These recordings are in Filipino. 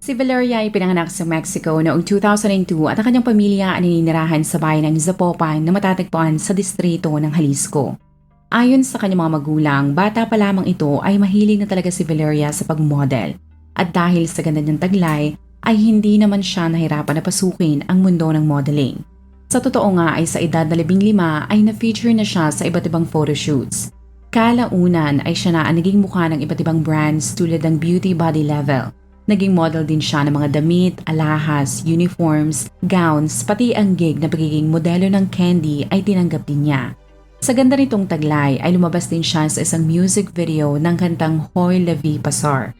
Si Valeria ay pinanganak sa Mexico noong 2002 at ang kanyang pamilya ay naninirahan sa bayan ng Zapopan na matatagpuan sa distrito ng Jalisco. Ayon sa kanyang mga magulang, bata pa lamang ito ay mahilig na talaga si Valeria sa pagmodel. At dahil sa ganda niyang taglay, ay hindi naman siya nahirapan na pasukin ang mundo ng modeling. Sa totoo nga ay sa edad na 15 ay na-feature na siya sa iba't ibang photoshoots. Kalaunan ay siya na ang naging mukha ng iba't ibang brands tulad ng Beauty Body Level. Naging model din siya ng mga damit, alahas, uniforms, gowns, pati ang gig na pagiging modelo ng candy ay tinanggap din niya. Sa ganda nitong taglay ay lumabas din siya sa isang music video ng kantang Hoy La Vie Pasar.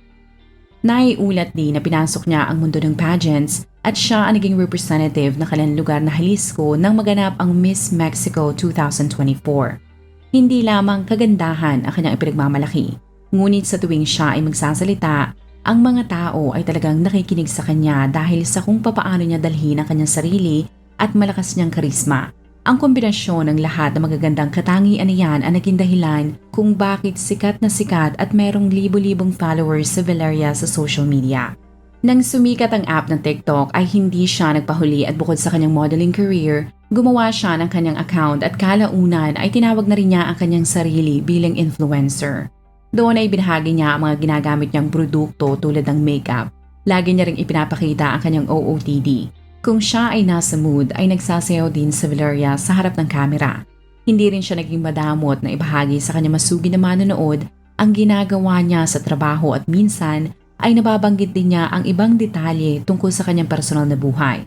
Naiulat din na pinasok niya ang mundo ng pageants at siya ang naging representative ng kanilang lugar na Jalisco nang maganap ang Miss Mexico 2024. Hindi lamang kagandahan ang kanyang ipinagmamalaki, ngunit sa tuwing siya ay magsasalita, ang mga tao ay talagang nakikinig sa kanya dahil sa kung papaano niya dalhin ang kanyang sarili at malakas niyang karisma. Ang kombinasyon ng lahat ng magagandang katangian niyan ang naging dahilan kung bakit sikat na sikat at merong libo-libong followers sa Valeria sa social media. Nang sumikat ang app ng TikTok ay hindi siya nagpahuli at bukod sa kanyang modeling career, gumawa siya ng kanyang account at kalaunan ay tinawag na rin niya ang kanyang sarili bilang influencer. Doon ay binahagi niya ang mga ginagamit niyang produkto tulad ng makeup. Lagi niya ring ipinapakita ang kanyang OOTD. Kung siya ay nasa mood ay nagsasayaw din sa Valeria sa harap ng kamera. Hindi rin siya naging madamot na ibahagi sa kanya masugi na manonood ang ginagawa niya sa trabaho at minsan ay nababanggit din niya ang ibang detalye tungkol sa kanyang personal na buhay.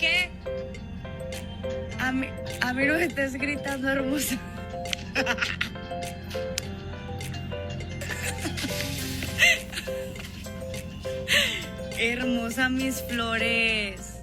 ¿Qué? A mí, a mí no me estés gritando hermosa. Hermosa mis flores.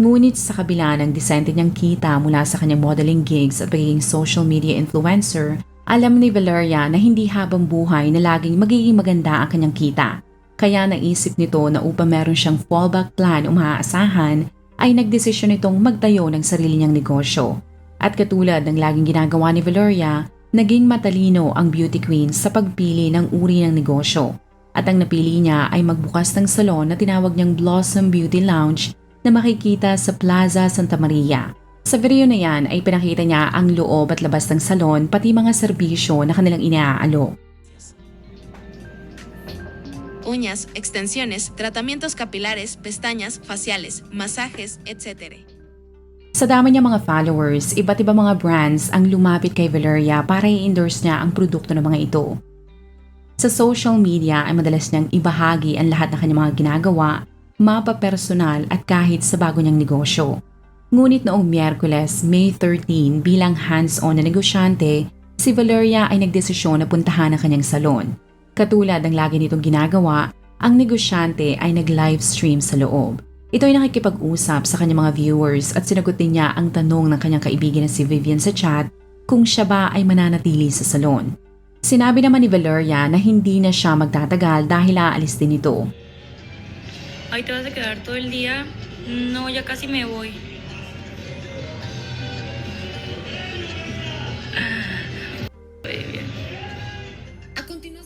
Ngunit sa kabila ng disente niyang kita mula sa kanyang modeling gigs at pagiging social media influencer, alam ni Valeria na hindi habang buhay na laging magiging maganda ang kanyang kita. Kaya naisip nito na upang meron siyang fallback plan o maaasahan, ay nagdesisyon itong magtayo ng sarili niyang negosyo. At katulad ng laging ginagawa ni Valeria, naging matalino ang beauty queen sa pagpili ng uri ng negosyo. At ang napili niya ay magbukas ng salon na tinawag niyang Blossom Beauty Lounge na makikita sa Plaza Santa Maria. Sa video na yan ay pinakita niya ang loob at labas ng salon pati mga serbisyo na kanilang inaalo. uñas, extensiones, tratamientos capilares, pestañas, faciales, masajes, etc. Sa dami niya mga followers, iba't iba mga brands ang lumapit kay Valeria para i-endorse niya ang produkto ng mga ito. Sa social media ay madalas niyang ibahagi ang lahat ng kanyang mga ginagawa, mapa-personal at kahit sa bago niyang negosyo. Ngunit noong Miyerkules, May 13, bilang hands-on na negosyante, si Valeria ay nagdesisyon na puntahan ang kanyang salon. Katulad ng lagi nitong ginagawa, ang negosyante ay nag-live stream sa loob. Ito ay nakikipag-usap sa kanyang mga viewers at sinagot din niya ang tanong ng kanyang kaibigan na si Vivian sa chat kung siya ba ay mananatili sa salon. Sinabi naman ni Valeria na hindi na siya magtatagal dahil aalis din ito. Ahí te vas a quedar todo el día. No, ya casi me voy.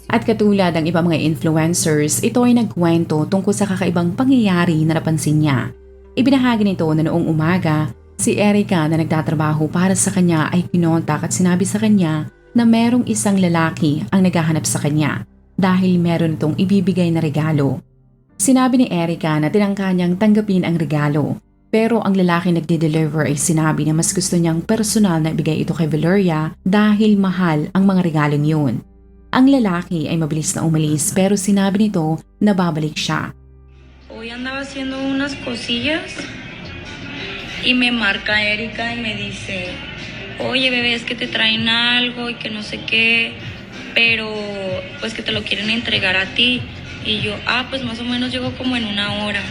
At katulad ng iba mga influencers, ito ay nagkwento tungkol sa kakaibang pangyayari na napansin niya. Ibinahagi nito na noong umaga, si Erica na nagtatrabaho para sa kanya ay kinontak at sinabi sa kanya na merong isang lalaki ang naghahanap sa kanya dahil meron itong ibibigay na regalo. Sinabi ni Erica na tinangka niyang tanggapin ang regalo pero ang lalaki nagde-deliver ay sinabi na mas gusto niyang personal na ibigay ito kay Valeria dahil mahal ang mga regalong yun. Ang lalaki ay mabilis na umalis pero sinabi nito na babalik siya. Hoy andaba haciendo unas cosillas y me marca Erika y me dice, oye bebé, es que te traen algo y que no sé qué, pero pues que te lo quieren entregar a ti. Y yo, ah, pues más o menos llego como en una hora.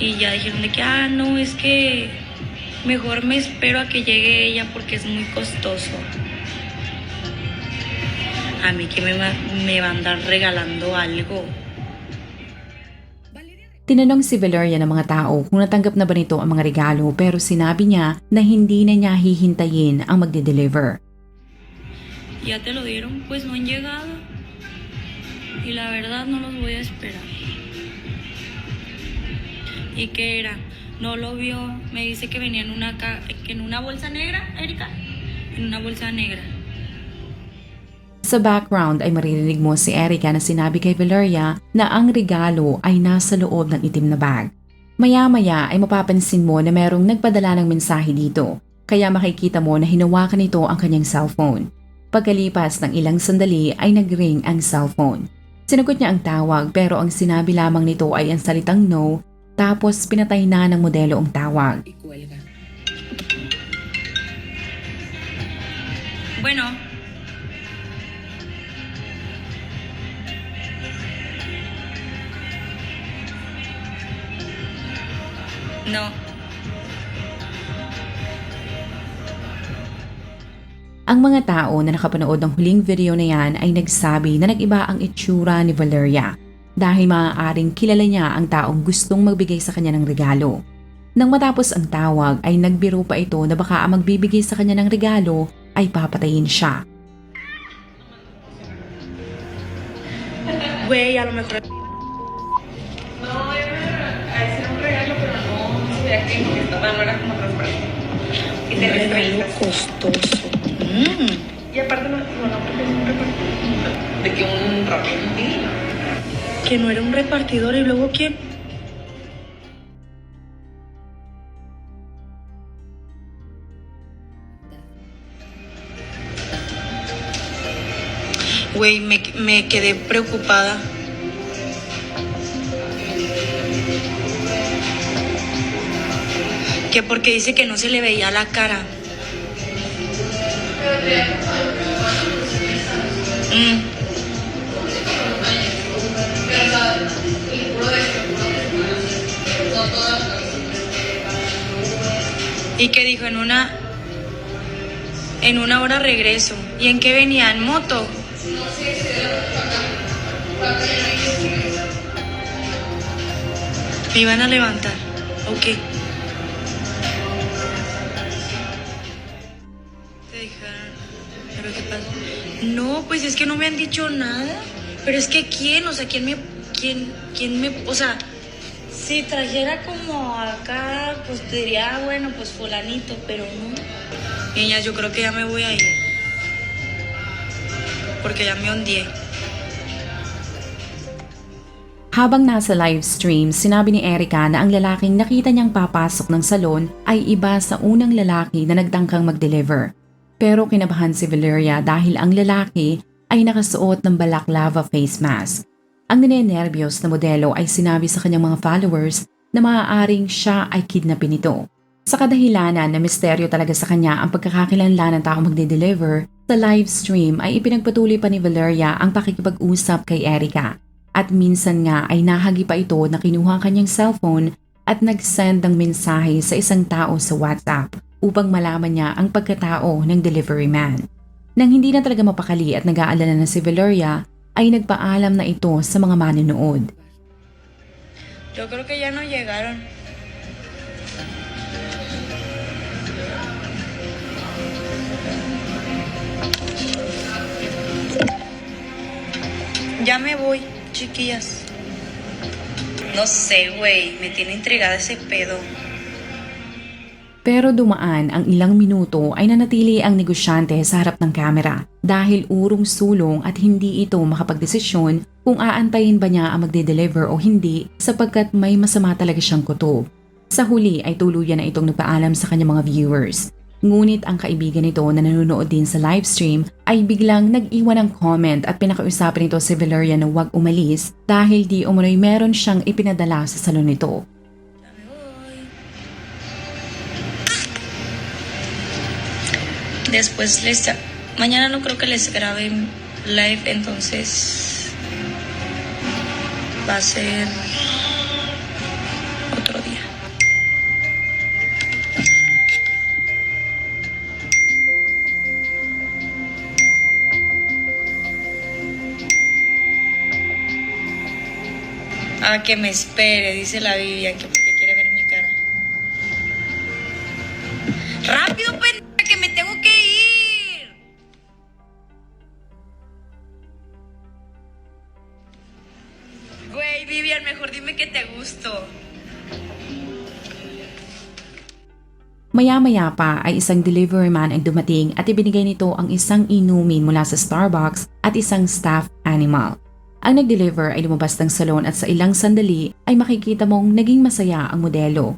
Y ya dijeron de que, ah, no, es que mejor me espero a que llegue ella porque es muy costoso. A mí que me me va a andar regalando algo. Tinanong si Valeria ng mga tao kung natanggap na ba nito ang mga regalo pero sinabi niya na hindi na niya hihintayin ang magde-deliver. ¿Ya te lo dieron? Pues no han llegado. Y la verdad no los voy a esperar. ¿Y qué era? No lo vio. Me dice que venía en una, ca- en una bolsa negra, Erika. En una bolsa negra. Sa background ay maririnig mo si Erica na sinabi kay Valeria na ang regalo ay nasa loob ng itim na bag. Maya-maya ay mapapansin mo na merong nagpadala ng mensahe dito, kaya makikita mo na hinawakan nito ang kanyang cellphone. Pagkalipas ng ilang sandali ay nagring ang cellphone. Sinagot niya ang tawag pero ang sinabi lamang nito ay ang salitang no tapos pinatay na ng modelo ang tawag. Bueno. No. Ang mga tao na nakapanood ng huling video na yan ay nagsabi na nag-iba ang itsura ni Valeria dahil maaaring kilala niya ang taong gustong magbigay sa kanya ng regalo. Nang matapos ang tawag ay nagbiro pa ito na baka ang magbibigay sa kanya ng regalo ay papatayin siya. Güey, a lo mejor. No, sabía que estaba, no era como transparente. Y te regalo costoso. Mm. Y aparte no, no, porque es un repartidor. De que un rapero. Que no era un repartidor y luego quién. Güey, me, me quedé preocupada. Que porque dice que no se le veía la cara. Mm. Y que dijo en una en una hora regreso. ¿Y en qué venía? ¿En moto? Me iban a levantar. Ok. No, pues es que no me han dicho nada. Pero es que quién, o sea, quién me, quién, quién me, o sea, si trajera como acá, pues diría, ah, bueno, pues fulanito, pero no. Niñas, yo creo que ya me voy a ir. Porque ya me hundí. Habang nasa live stream, sinabi ni Erica na ang lalaking nakita niyang papasok ng salon ay iba sa unang lalaki na nagtangkang mag-deliver. Pero kinabahan si Valeria dahil ang lalaki ay nakasuot ng balaklava face mask. Ang ninenervyos na modelo ay sinabi sa kanyang mga followers na maaaring siya ay kidnapin nito. Sa kadahilanan na misteryo talaga sa kanya ang pagkakakilanlan ng taong magde-deliver, sa live stream ay ipinagpatuloy pa ni Valeria ang pakikipag-usap kay Erica. At minsan nga ay nahagi pa ito na kinuha ang kanyang cellphone at nag-send ng mensahe sa isang tao sa WhatsApp upang malaman niya ang pagkatao ng delivery man. Nang hindi na talaga mapakali at nag-aalala na si Valeria, ay nagpaalam na ito sa mga manonood. Yo creo que ya no llegaron. Ya me voy, chiquillas. No sé, güey. Me tiene intrigada ese pedo. Pero dumaan ang ilang minuto ay nanatili ang negosyante sa harap ng kamera dahil urong sulong at hindi ito makapagdesisyon kung aantayin ba niya ang magde-deliver o hindi sapagkat may masama talaga siyang kutob. Sa huli ay tuluyan na itong nagpaalam sa kanyang mga viewers. Ngunit ang kaibigan nito na nanonood din sa livestream ay biglang nag-iwan ng comment at pinakausapin nito si Valeria na huwag umalis dahil di umunoy meron siyang ipinadala sa salon nito. Después les... Mañana no creo que les grabe live, entonces va a ser otro día. A que me espere, dice la Biblia, que Maya-maya pa ay isang delivery man ang dumating at ibinigay nito ang isang inumin mula sa Starbucks at isang staff animal. Ang nag-deliver ay lumabas ng salon at sa ilang sandali ay makikita mong naging masaya ang modelo.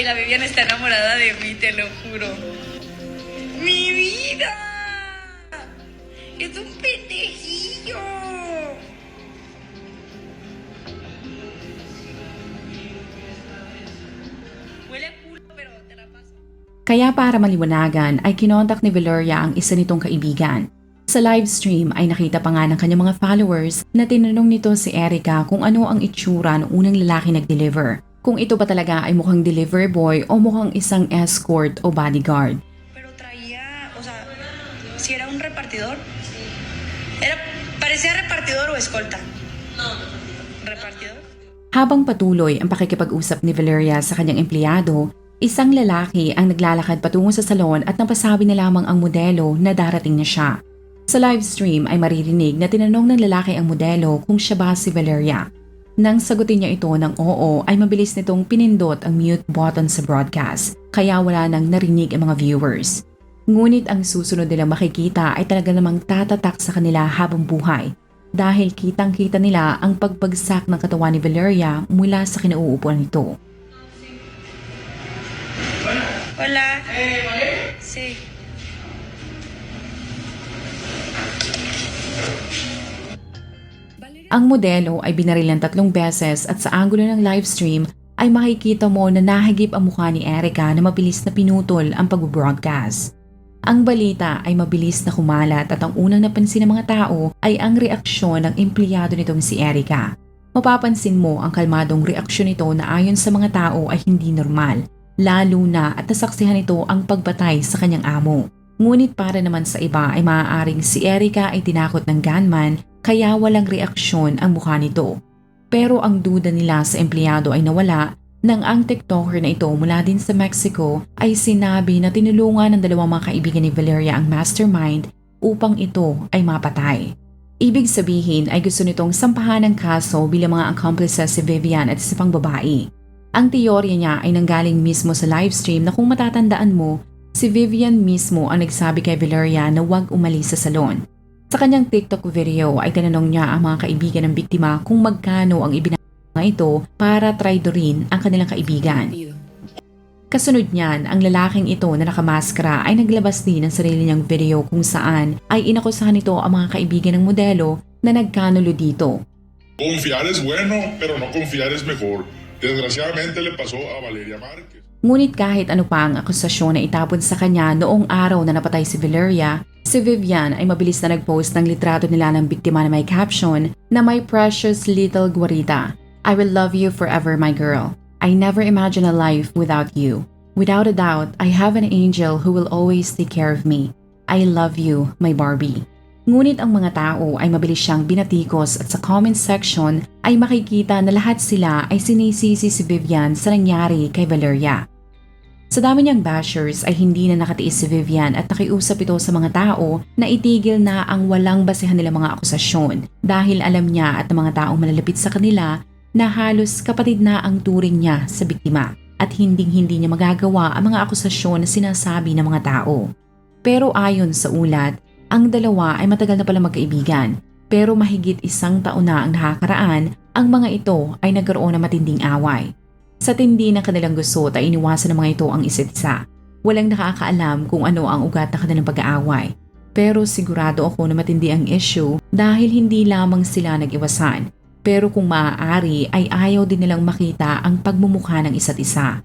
Güey, la Vivian está enamorada de mí, te lo juro. ¡Mi vida! ¡Es un pendejillo! Kaya para maliwanagan ay kinontak ni Valeria ang isa nitong kaibigan. Sa live stream ay nakita pa nga ng kanyang mga followers na tinanong nito si Erica kung ano ang itsura ng unang lalaki nag-deliver. Kung ito ba talaga ay mukhang delivery boy o mukhang isang escort o bodyguard. Pero traía, o sea, si era un repartidor. Era, parecía repartidor o escolta. No, repartidor. Habang patuloy ang pakikipag-usap ni Valeria sa kanyang empleyado, isang lalaki ang naglalakad patungo sa salon at napasabi na lamang ang modelo na darating na siya. Sa live stream ay maririnig na tinanong ng lalaki ang modelo kung siya ba si Valeria. Nang sagutin niya ito ng oo ay mabilis nitong pinindot ang mute button sa broadcast kaya wala nang narinig ang mga viewers. Ngunit ang susunod nilang makikita ay talaga namang tatatak sa kanila habang buhay dahil kitang-kita nila ang pagbagsak ng katawan ni Valeria mula sa kinauupuan nito. Hola. Sí. Ang modelo ay binaril ng tatlong beses at sa anggulo ng livestream ay makikita mo na nahagip ang mukha ni Erica na mabilis na pinutol ang pag-broadcast. Ang balita ay mabilis na kumalat at ang unang napansin ng mga tao ay ang reaksyon ng empleyado nitong si Erica. Mapapansin mo ang kalmadong reaksyon nito na ayon sa mga tao ay hindi normal, lalo na at nasaksihan nito ang pagbatay sa kanyang amo. Ngunit para naman sa iba ay maaaring si Erica ay tinakot ng gunman kaya walang reaksyon ang mukha nito. Pero ang duda nila sa empleyado ay nawala nang ang TikToker na ito mula din sa Mexico ay sinabi na tinulungan ng dalawang mga kaibigan ni Valeria ang mastermind upang ito ay mapatay. Ibig sabihin ay gusto nitong sampahan ng kaso bilang mga accomplices si Vivian at isa pang babae. Ang teorya niya ay nanggaling mismo sa livestream na kung matatandaan mo, si Vivian mismo ang nagsabi kay Valeria na huwag umalis sa salon. Sa kanyang TikTok video ay tinanong niya ang mga kaibigan ng biktima kung magkano ang ibinigay ito para traidorin ang kanilang kaibigan. Kasunod niyan, ang lalaking ito na nakamaskara ay naglabas din ng sarili niyang video kung saan ay inakusahan nito ang mga kaibigan ng modelo na nagkanulo dito. Confiar es bueno, pero no confiar es mejor. Desgraciadamente le pasó a Valeria Márquez. Ngunit kahit ano pa ang akusasyon na itapon sa kanya noong araw na napatay si Valeria, si Vivian ay mabilis na nagpost ng litrato nila ng biktima na may caption na my precious little guarita. I will love you forever my girl. I never imagine a life without you. Without a doubt, I have an angel who will always take care of me. I love you, my Barbie. Ngunit ang mga tao ay mabilis siyang binatikos at sa comment section ay makikita na lahat sila ay sinisisi si Vivian sa nangyari kay Valeria. Sa dami niyang bashers ay hindi na nakatiis si Vivian at nakiusap ito sa mga tao na itigil na ang walang basehan nila mga akusasyon dahil alam niya at ang mga taong malalapit sa kanila na halos kapatid na ang turing niya sa biktima at hinding-hindi niya magagawa ang mga akusasyon na sinasabi ng mga tao. Pero ayon sa ulat, ang dalawa ay matagal na pala magkaibigan pero mahigit isang taon na ang nakakaraan, ang mga ito ay nagkaroon ng matinding away. Sa tindi ng kanilang gusto ay iniwasan ng mga ito ang isa't isa. Walang nakakaalam kung ano ang ugat ng kanilang pag-aaway. Pero sigurado ako na matindi ang issue dahil hindi lamang sila nag-iwasan. Pero kung maaari ay ayaw din nilang makita ang pagmumukha ng isa't isa.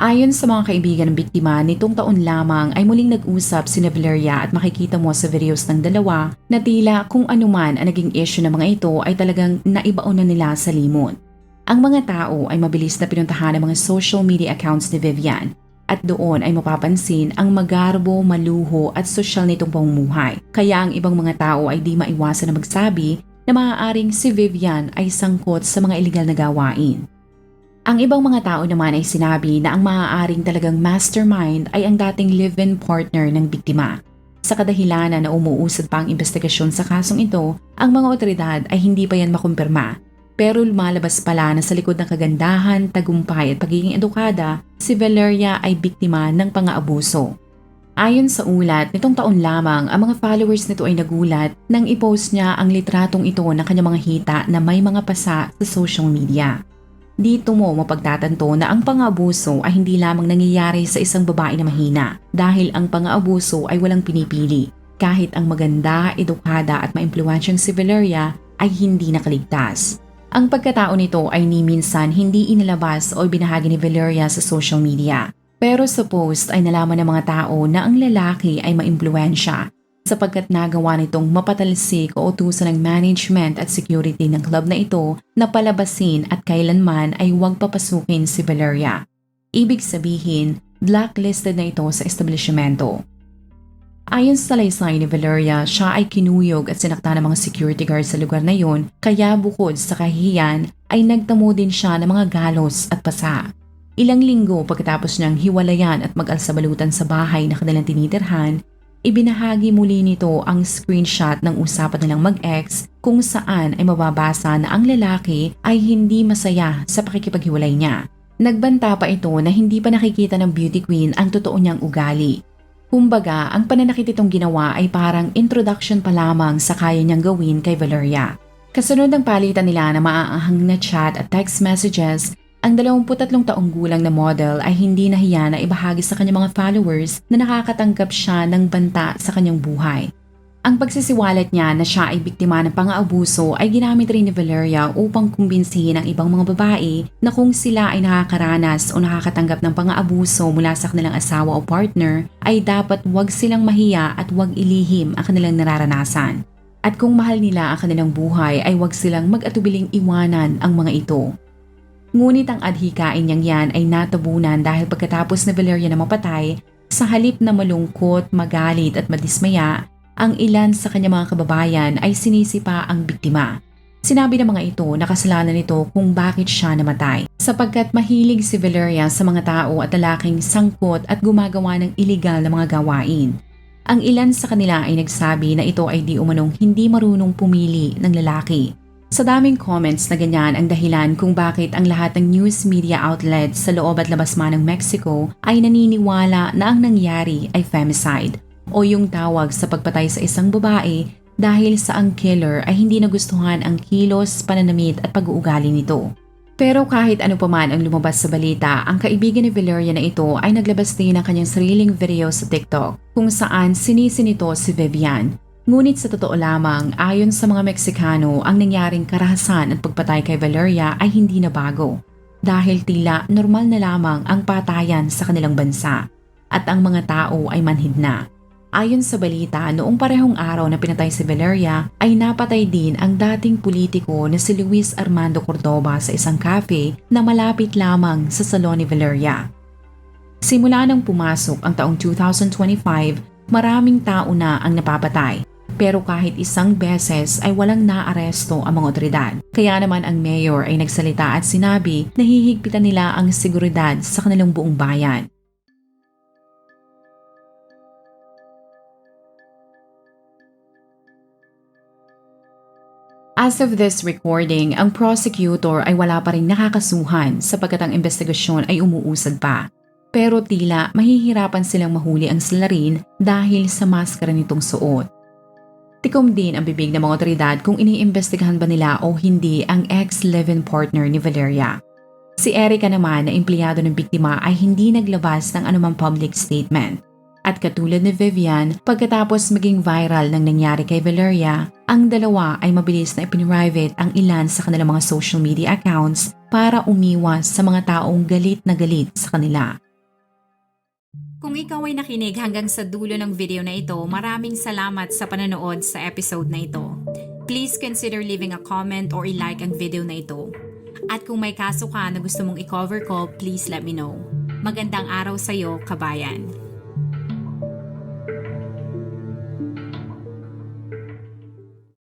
Ayon sa mga kaibigan ng biktima, nitong taon lamang ay muling nag-usap si Valeria at makikita mo sa videos ng dalawa na tila kung anuman ang naging issue ng mga ito ay talagang naibaon na nila sa limot. Ang mga tao ay mabilis na pinuntahan ng mga social media accounts ni Vivian at doon ay mapapansin ang magarbo, maluho at sosyal nitong pamumuhay. Kaya ang ibang mga tao ay di maiwasan na magsabi na maaaring si Vivian ay sangkot sa mga iligal na gawain. Ang ibang mga tao naman ay sinabi na ang maaaring talagang mastermind ay ang dating live-in partner ng biktima. Sa kadahilanan na umuusad pa ang investigasyon sa kasong ito, ang mga otoridad ay hindi pa yan makumpirma. Pero lumalabas pala na sa likod ng kagandahan, tagumpay at pagiging edukada, si Valeria ay biktima ng pang-aabuso. Ayon sa ulat, nitong taon lamang, ang mga followers nito ay nagulat nang ipost niya ang litratong ito ng kanyang mga hita na may mga pasa sa social media. Dito mo mapagtatanto na ang pang-abuso ay hindi lamang nangyayari sa isang babae na mahina dahil ang pang-abuso ay walang pinipili. Kahit ang maganda, edukada at maimpluwensyang si Valeria ay hindi nakaligtas. Ang pagkatao nito ay ni minsan hindi inilabas o binahagi ni Valeria sa social media. Pero sa post ay nalaman ng mga tao na ang lalaki ay maimpluwensya sapagkat nagawa nitong mapatalsik o utusan ng management at security ng club na ito na palabasin at kailanman ay huwag papasukin si Valeria. Ibig sabihin, blacklisted na ito sa establishmento. Ayon sa salaysay ni Valeria, siya ay kinuyog at sinakta ng mga security guard sa lugar na yon kaya bukod sa kahihiyan ay nagtamo din siya ng mga galos at pasa. Ilang linggo pagkatapos niyang hiwalayan at mag-alsabalutan sa bahay na kanilang tinitirhan, ibinahagi muli nito ang screenshot ng usapan nilang mag-ex kung saan ay mababasa na ang lalaki ay hindi masaya sa pakikipaghiwalay niya. Nagbanta pa ito na hindi pa nakikita ng beauty queen ang totoo niyang ugali. Kumbaga, ang pananakit itong ginawa ay parang introduction pa lamang sa kaya niyang gawin kay Valeria. Kasunod ng palitan nila na maaahang na chat at text messages, ang 23 taong gulang na model ay hindi nahiya na ibahagi sa kanyang mga followers na nakakatanggap siya ng banta sa kanyang buhay. Ang pagsisiwalat niya na siya ay biktima ng pang-aabuso ay ginamit rin ni Valeria upang kumbinsihin ang ibang mga babae na kung sila ay nakakaranas o nakakatanggap ng pang-aabuso mula sa kanilang asawa o partner ay dapat wag silang mahiya at wag ilihim ang kanilang nararanasan. At kung mahal nila ang kanilang buhay ay wag silang mag-atubiling iwanan ang mga ito. Ngunit ang adhikain niyang yan ay natabunan dahil pagkatapos na Valeria na mapatay, sa halip na malungkot, magalit at madismaya, ang ilan sa kanyang mga kababayan ay sinisipa ang biktima. Sinabi ng mga ito na kasalanan nito kung bakit siya namatay sapagkat mahilig si Valeria sa mga tao at lalaking sangkot at gumagawa ng iligal na mga gawain. Ang ilan sa kanila ay nagsabi na ito ay di umanong hindi marunong pumili ng lalaki. Sa daming comments na ganyan ang dahilan kung bakit ang lahat ng news media outlets sa loob at labas man ng Mexico ay naniniwala na ang nangyari ay femicide o yung tawag sa pagpatay sa isang babae dahil sa ang killer ay hindi nagustuhan ang kilos, pananamit at pag-uugali nito. Pero kahit ano pa man ang lumabas sa balita, ang kaibigan ni Valeria na ito ay naglabas din ng kanyang sariling video sa TikTok kung saan sinisi nito si Vivian. Ngunit sa totoo lamang, ayon sa mga Meksikano, ang nangyaring karahasan at pagpatay kay Valeria ay hindi na bago. Dahil tila normal na lamang ang patayan sa kanilang bansa at ang mga tao ay manhid na. Ayon sa balita, noong parehong araw na pinatay si Valeria, ay napatay din ang dating politiko na si Luis Armando Cordoba sa isang cafe na malapit lamang sa salon ni Valeria. Simula nang pumasok ang taong 2025, maraming tao na ang napapatay. Pero kahit isang beses ay walang naaresto ang mga otoridad. Kaya naman ang mayor ay nagsalita at sinabi na hihigpitan nila ang seguridad sa kanilang buong bayan. As of this recording, ang prosecutor ay wala pa rin nakakasuhan sapagkat ang investigasyon ay umuusad pa. Pero tila mahihirapan silang mahuli ang salarin dahil sa maskara nitong suot. Tikom din ang bibig ng mga otoridad kung iniimbestigahan ba nila o hindi ang ex-live-in partner ni Valeria. Si Erica naman na empleyado ng biktima ay hindi naglabas ng anumang public statement. At katulad ni Vivian, pagkatapos maging viral ng nangyari kay Valeria, ang dalawa ay mabilis na ipinrivate ang ilan sa kanilang mga social media accounts para umiwas sa mga taong galit na galit sa kanila. Kung ikaw ay nakinig hanggang sa dulo ng video na ito, maraming salamat sa panonood sa episode na ito. Please consider leaving a comment or i-like ang video na ito. At kung may kaso ka na gusto mong i-cover ko, please let me know. Magandang araw sa'yo, kabayan.